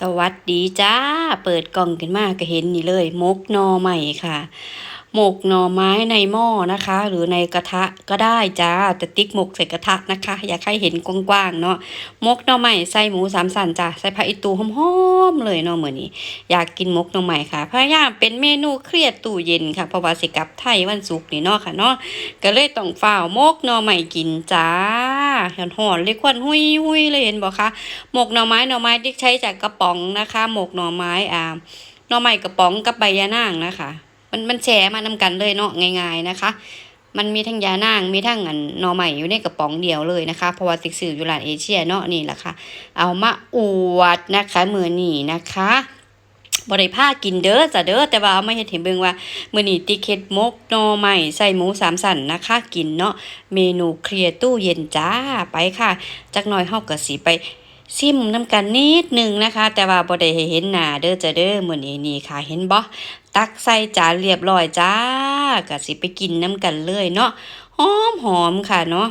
สวัสดีจ้า เปิดกล่องขึ้นมาก็เห็นนี่เลยมกนอใหม่ค่ะหมกหน่อไม้ในหม้อนะคะ หรือในกระทะก็ได้จ้าแต่ติ๊กหมกใส่กระทะนะคะ อยากให้เห็นกว้างๆเนาะมกหน่อใหม่ใส่หมูสามสันจ้าใส่ผักอีตูหอมๆเลยเนาะเหมือนนี้ อยากกินมกหน่อใหม่ค่ะพยายามเป็นเมนูเครียดตู้เย็นค่ะเพราะว่าสิกับไทยวันศุกร์นี่เนาะค่ะเนาะก็เลยต้องฝ้าวมกหน่อใหม่กินจ้า หอนๆเลยควันหุยหุยเลยเห็นบอกคะหมกหน่อไม้หน่อไม้ที่ใช้จากกระป๋องนะคะ หมกหน่อไม้อ่าหน่อไม้กระป๋องกับใบยะนางนะคะ มันมันแชร์มานำกันเลยเนาะง่ายๆนะคะ มันมีทั้งยานางมีทั้งอันหน่อใหม่อยู่ในกระป๋องเดียวเลยนะคะเพราะว่าติกสื่ออยู่ร้านเอเชียเนาะนี่แหละค่ะเอามาอวดนะคะมือนี้นะคะ บริภากินเด้อจ้ะเด้อแต่ว่าเอามาเฮ็ดให้เบิ่งว่ามื้อนี้ติเค็ดมกนอใหม่ใส่หมูสามสันนะคะกินเนาะเมนูเคลียร์ตู้เย็นจ้าไปค่ะจักหน่อยเฮาก็สิไปซิมน้ำกันนิดหนึงนะคะ แต่ว่าบ่ได้เห็นหน้าเด้อจ้ะเด้อมื้อนี้นี่ค่ะเห็นบ่ตักใส่จานเรียบร้อยจ้าก็สิไปกินน้ำกันเลยเนาะหอมหอมค่ะเนาะ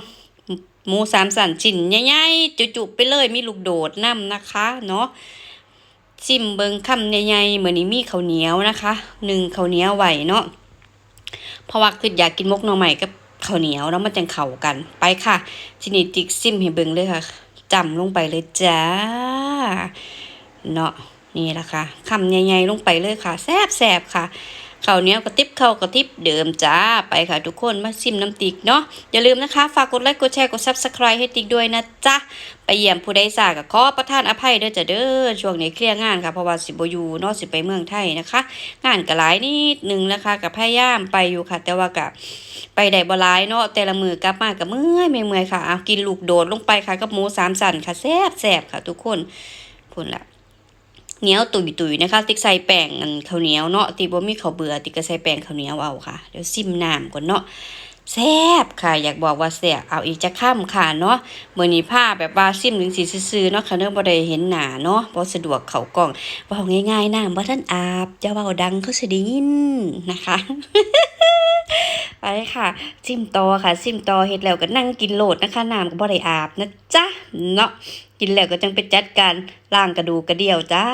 หมูสามสันชิ้นใหญ่ๆจุๆไปเลยมีลูกโดดน้ำนะคะ เนาะ ชิมเบิงคำใหญ่ๆเหมือนนี้มีข้าวเหนียวนะคะหนึ่งข้าวเหนียวไหวเนาะเพราะว่าคืออยากกินมกน้อใหม่กับข้าวเหนียวแล้วมันจังเข่ากันไปค่ะทีนี้ติ๊กซิมให้เบิงเลยค่ะจำลงไปเลยจ้าเนาะนี่แหละค่ะคำใหญ่ๆลงไปเลยค่ะ แซ่บๆค่ะ ข้าวเหนียวกระติบข้าวกระติบเดิมจ้าไปค่ะทุกคนมาซิมน้ำติกเนาะอย่าลืมนะคะ ฝากกดไลค์กดแชร์กด subscribe ให้ติ๊กด้วยนะจ๊ะไปเยี่ยมผู้ใดสากับขอประทานอภัยเด้อจ้ะเด้อช่วงนี้เคลียร์งานค่ะเพราะว่าสิบอยู่นอกสิไปเมืองไทยนะคะ งานก็หลายนิดหนึงนะคะกับพยายามไปอยู่ค่ะ แต่ว่ากับไปได้บ่หลายเนาะแต่ละมือกลับมากับเมื่อยเมื่อยค่ะเอากินลูกโดดลงไปค่ะกับหมูสามสันค่ะแซ่บๆค่ะ ทุกคนพุ่นละ เหนียวตุยตุยๆนะคะติ๊กใส่แป้งอันข้าวเหนียวเนาะติ๊กบ่มีข้าวเบื่อติ๊กก็ใส่แป้งข้าวเหนียวเอาค่ะเดี๋ยวซิมน้ำก่อนเนาะแซ่บค่ะ อยากบอกว่าแซ่บเอาอีกจะข้ามค่ะเนาะเมื่อนี้ผ้าแบบว่าซิมถึงสีซื้อเนาะค่ะเนื่องบ่ได้เห็นหนาเนาะบ่สะดวกเข่ากล่องเว้าง่ายๆน้ำบ่ท่านอาบจะเบาดังเขาสิได้ยินนะคะ ไปค่ะซิมต่อค่ะซิมต่อเฮ็ดแล้วก็นั่งกินโลดนะคะน้ำก็บ่ได้อาบนะจ๊ะเนาะกินแล้วก็จังไปจัดการล้างกระดูกกระเดี่ยวจ้า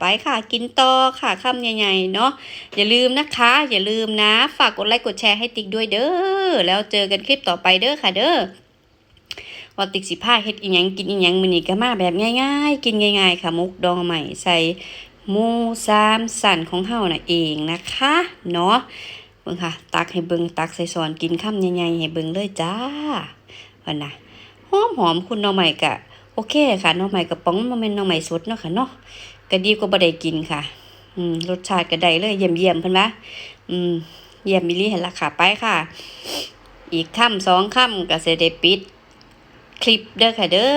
ไปค่ะ กินต่อค่ะค่ำใหญ่ๆเนาะอย่าลืมนะคะ อย่าลืมนะ ฝากกดไลค์กดแชร์ให้ติ๊กด้วยเด้อแล้วเจอกันคลิปต่อไปเด้อค่ะเด้อว่าติ๊กสิพาเฮ็ดอีหยังกินอีหยังมื้อนี้ก็มาแบบง่าย ๆ กินง่าย ๆ ค่ะมุกดองใหม่ใส่หมูสามสันของเฮาน่ะเองนะคะ เนาะ เบิ่งค่ะ ตักให้เบิ่งตักใส่ซอนกินคำใหญ่ๆให้เบิ่งเลยจ้าว่าน่ะหอมๆคุณน่องใหม่กะโอเคค่ะน้องใหม่กระป๋องมันเป็นน้องใหม่สดเนาะค่ะเนาะก็ดีกว่าบ่ได้กินค่ะ อืมรสชาติก็ได้เลยเยี่ยมเยี่ยมเพิ่นว่าอืมเยี่ยมมิลี่เห็นละค่ะไปค่ะ อีกค่ำสองค่ำก็สิได้ปิด คลิปเด้อค่ะเด้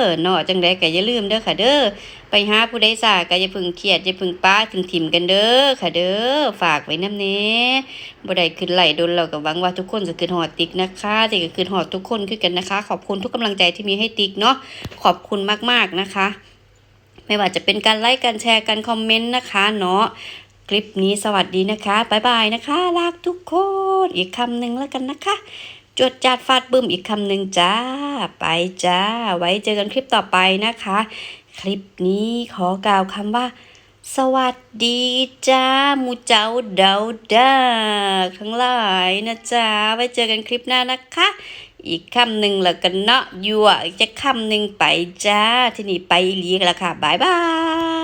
อเนาะจังไดก็อย่าลืมเด้อค่ะเด้อ ไปหาผู้ใดซาก็อย่าพึ่งเครียดอย่าพึ่งป้าถึงถิ่มกันเด้อค่ะเด้อฝากไว้น้ำแน่บ่ได้ขึ้นไหลโดนเราก็หวังว่าทุกคนจะขึ้นฮอดติ๊กนะคะติ๊กก็ขึ้นฮอดทุกคนคือกันนะคะ ขอบคุณทุกกำลังใจที่มีให้ติ๊กเนาะขอบคุณมากๆนะคะ ไม่ว่าจะเป็นการไลค์การแชร์การคอมเมนต์นะคะเนาะคลิปนี้สวัสดีนะคะบ๊ายบายนะคะรักทุกคนอีกคำหนึ่งแล้วกันนะคะจวดจัดฟาดบึ้มอีกคำหนึ่งจ้า ไปจ้า ไว้เจอกันคลิปต่อไปนะคะ คลิปนี้ขอกล่าวคำว่า สวัสดีจ้ามูเจ้าเดาดาทั้งหลายนะจ๊าไว้เจอกันคลิปหน้านะคะ อีกคำหนึ่งแล้วกันเนาะยั่วอีกจะคำหนึ่งไปจ้าที่นี่ไปลีกันละค่ะบายบาย